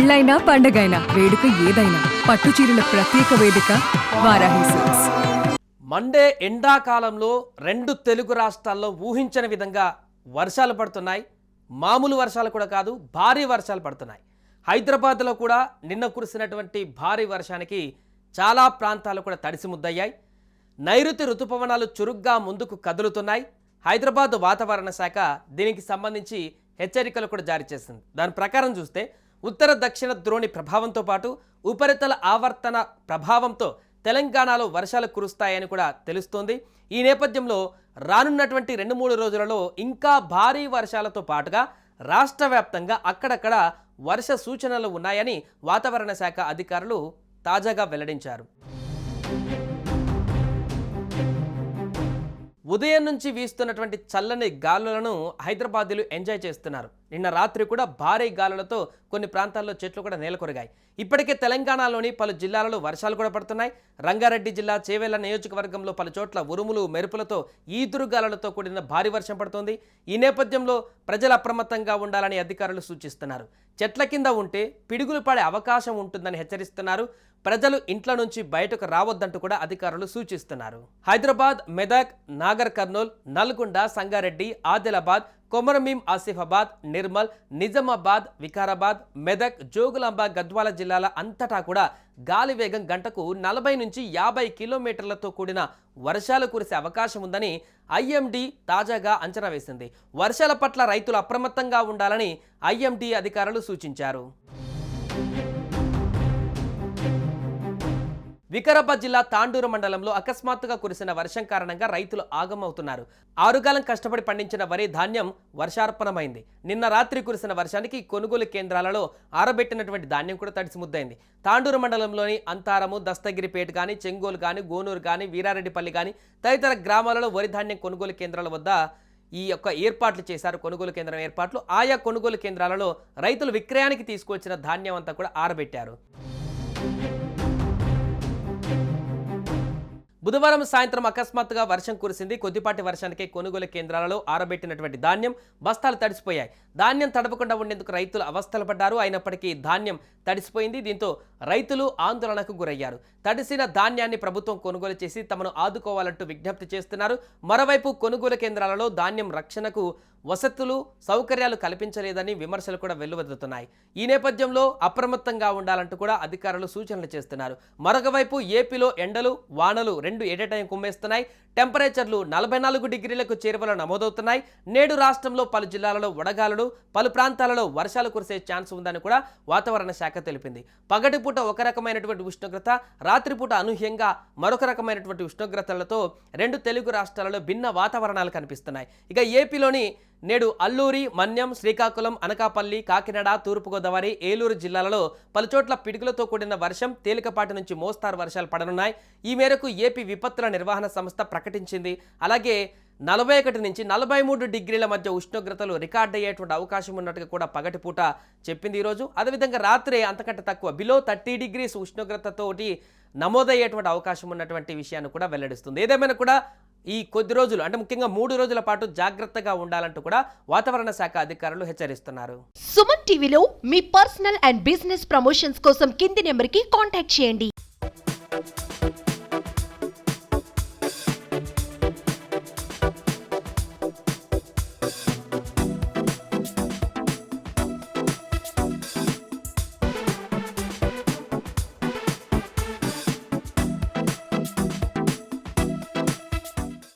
పెళ్ళైనా పండగైనా వేడుక ఏదైనా పట్టు చీరల ప్రత్యేక వేదిక వారాహి సిల్క్స్. మండే ఎండాకాలంలో రెండు తెలుగు రాష్ట్రాల్లో ఊహించని విధంగా వర్షాలు పడుతున్నాయి. మామూలు వర్షాలు కూడా కాదు భారీ వర్షాలు పడుతున్నాయి. హైదరాబాద్లో కూడా నిన్న కురిసినటువంటి భారీ వర్షానికి చాలా ప్రాంతాలు కూడా తడిసి ముద్దయ్యాయి. నైరుతి రుతుపవనాలు చురుగ్గా ముందుకు కదులుతున్నాయి. హైదరాబాద్ వాతావరణ శాఖ దీనికి సంబంధించి హెచ్చరికలు కూడా జారీ చేసింది. దాని ప్రకారం చూస్తే ఉత్తర దక్షిణ ద్రోణి ప్రభావంతో పాటు ఉపరితల ఆవర్తన ప్రభావంతో తెలంగాణలో వర్షాలు కురుస్తాయని కూడా తెలుస్తోంది. ఈ నేపథ్యంలో రానున్నటువంటి రెండు మూడు రోజులలో ఇంకా భారీ వర్షాలతో పాటుగా రాష్ట్ర వ్యాప్తంగా అక్కడక్కడ వర్ష సూచనలు ఉన్నాయని వాతావరణ శాఖ అధికారులు తాజాగా వెల్లడించారు. ఉదయం నుంచి వీస్తున్నటువంటి చల్లని గాలులను హైదరాబాదీలు ఎంజాయ్ చేస్తున్నారు. నిన్న రాత్రి కూడా భారీ గాలులతో కొన్ని ప్రాంతాల్లో చెట్లు కూడా నేలకొరిగాయి. ఇప్పటికే తెలంగాణలోని పలు జిల్లాలలో వర్షాలు కూడా పడుతున్నాయి. రంగారెడ్డి జిల్లా చేవేళ్ళ నియోజకవర్గంలో పలు చోట్ల ఉరుములు మెరుపులతో ఈదురుగాలులతో కూడిన భారీ వర్షం పడుతోంది. ఈ నేపథ్యంలో ప్రజలు అప్రమత్తంగా ఉండాలని అధికారులు సూచిస్తున్నారు. చెట్ల కింద ఉంటే పిడుగులు పడే అవకాశం ఉంటుందని హెచ్చరిస్తున్నారు. ప్రజలు ఇంట్ల నుంచి బయటకు రావద్దంటూ కూడా అధికారులు సూచిస్తున్నారు. హైదరాబాద్ మెదక్ నాగర్ కర్నూల్ నల్గొండ సంగారెడ్డి ఆదిలాబాద్ కొమరమీం ఆసిఫాబాద్ నిర్మల్ నిజామాబాద్ వికారాబాద్ మెదక్ జోగులాంబ గద్వాల జిల్లాల అంతటా కూడా గాలి వేగం గంటకు నలభై నుంచి యాభై కిలోమీటర్లతో కూడిన వర్షాలు కురిసే అవకాశం ఉందని ఐఎండీ తాజాగా అంచనా వేసింది. వర్షాల పట్ల రైతులు అప్రమత్తంగా ఉండాలని ఐఎండీ అధికారులు సూచించారు. వికారాబాద్ జిల్లా తాండూరు మండలంలో అకస్మాత్తుగా కురిసిన వర్షం కారణంగా రైతులు ఆగమవుతున్నారు. ఆరుగాలం కష్టపడి పండించిన వరి ధాన్యం వర్షార్పణమైంది. నిన్న రాత్రి కురిసిన వర్షానికి కొనుగోలు కేంద్రాలలో ఆరబెట్టినటువంటి ధాన్యం కూడా తడిసి ముద్దైంది. తాండూరు మండలంలోని అంతారము దస్తగిరిపేట కానీ చెంగోలు కానీ గోనూరు కానీ వీరారెడ్డిపల్లి కానీ తదితర గ్రామాలలో వరి ధాన్యం కొనుగోలు కేంద్రాల వద్ద ఈ యొక్క ఏర్పాట్లు చేశారు. కొనుగోలు కేంద్రం ఏర్పాట్లు. ఆయా కొనుగోలు కేంద్రాలలో రైతులు విక్రయానికి తీసుకొచ్చిన ధాన్యం అంతా కూడా ఆరబెట్టారు. బుధవారం సాయంత్రం అకస్మాత్తుగా వర్షం కురిసింది. కొద్దిపాటి వర్షానికి కొనుగోలు కేంద్రాలలో ఆరబెట్టినటువంటి ధాన్యం బస్తాలు తడిసిపోయాయి. ధాన్యం తడపకుండా ఉండేందుకు రైతులు అవస్థలు పడ్డారు. అయినప్పటికీ ధాన్యం తడిసిపోయింది. దీంతో రైతులు ఆందోళనకు గురయ్యారు. తడిసిన ధాన్యాన్ని ప్రభుత్వం కొనుగోలు చేసి తమను ఆదుకోవాలంటూ విజ్ఞప్తి చేస్తున్నారు. మరోవైపు కొనుగోలు కేంద్రాలలో ధాన్యం రక్షణకు వసతులు సౌకర్యాలు కల్పించలేదని విమర్శలు కూడా వెల్లువెత్తుతున్నాయి. ఈ నేపథ్యంలో అప్రమత్తంగా ఉండాలంటూ కూడా అధికారులు సూచనలు చేస్తున్నారు. మరొక వైపు ఏపీలో ఎండలు వానలు రెండు ఎటటైం కుమ్మేస్తున్నాయి. టెంపరేచర్లు నలభై నాలుగు డిగ్రీలకు చేరువలో నమోదవుతున్నాయి. నేడు రాష్ట్రంలో పలు జిల్లాలలో వడగాలులు పలు ప్రాంతాలలో వర్షాలు కురిసే ఛాన్స్ ఉందని కూడా వాతావరణ శాఖ తెలిపింది. పగటిపూట ఒక రకమైనటువంటి ఉష్ణోగ్రత రాత్రిపూట అనూహ్యంగా మరొక రకమైనటువంటి ఉష్ణోగ్రతలతో రెండు తెలుగు రాష్ట్రాలలో భిన్న వాతావరణాలు కనిపిస్తున్నాయి. ఇక ఏపీలోని నేడు అల్లూరి మన్యం శ్రీకాకుళం అనకాపల్లి కాకినాడ తూర్పుగోదావరి ఏలూరు జిల్లాలలో పలుచోట్ల పిడుగులతో కూడిన వర్షం తేలికపాటి నుంచి మోస్తారు వర్షాలు పడనున్నాయి. ఈ మేరకు ఏపీ విపత్తుల నిర్వహణ సంస్థ ప్రకటించింది. అలాగే నలభై ఒకటి నుంచి నలభై మూడు డిగ్రీల మధ్య ఉష్ణోగ్రతలు రికార్డ్ అయ్యేటువంటి అవకాశం ఉన్నట్టుగా కూడా పగటిపూట చెప్పింది ఈరోజు అదేవిధంగా రాత్రి అంతకంటే తక్కువ బిలో థర్టీ డిగ్రీస్ ఉష్ణోగ్రతతోటి నమోదయ్యేటువంటి అవకాశం ఉన్నటువంటి విషయాన్ని కూడా వెల్లడిస్తుంది. ఏదేమైనా కూడా ఈ కొద్ది రోజులు అంటే ముఖ్యంగా మూడు రోజుల పాటు జాగ్రత్తగా ఉండాలంటూ కూడా వాతావరణ శాఖ అధికారులు హెచ్చరిస్తున్నారు. సుమన్ టీవీలో మీ పర్సనల్ అండ్ బిజినెస్ ప్రమోషన్స్ కోసం కింది నెంబర్కి కాంటాక్ట్ చేయండి.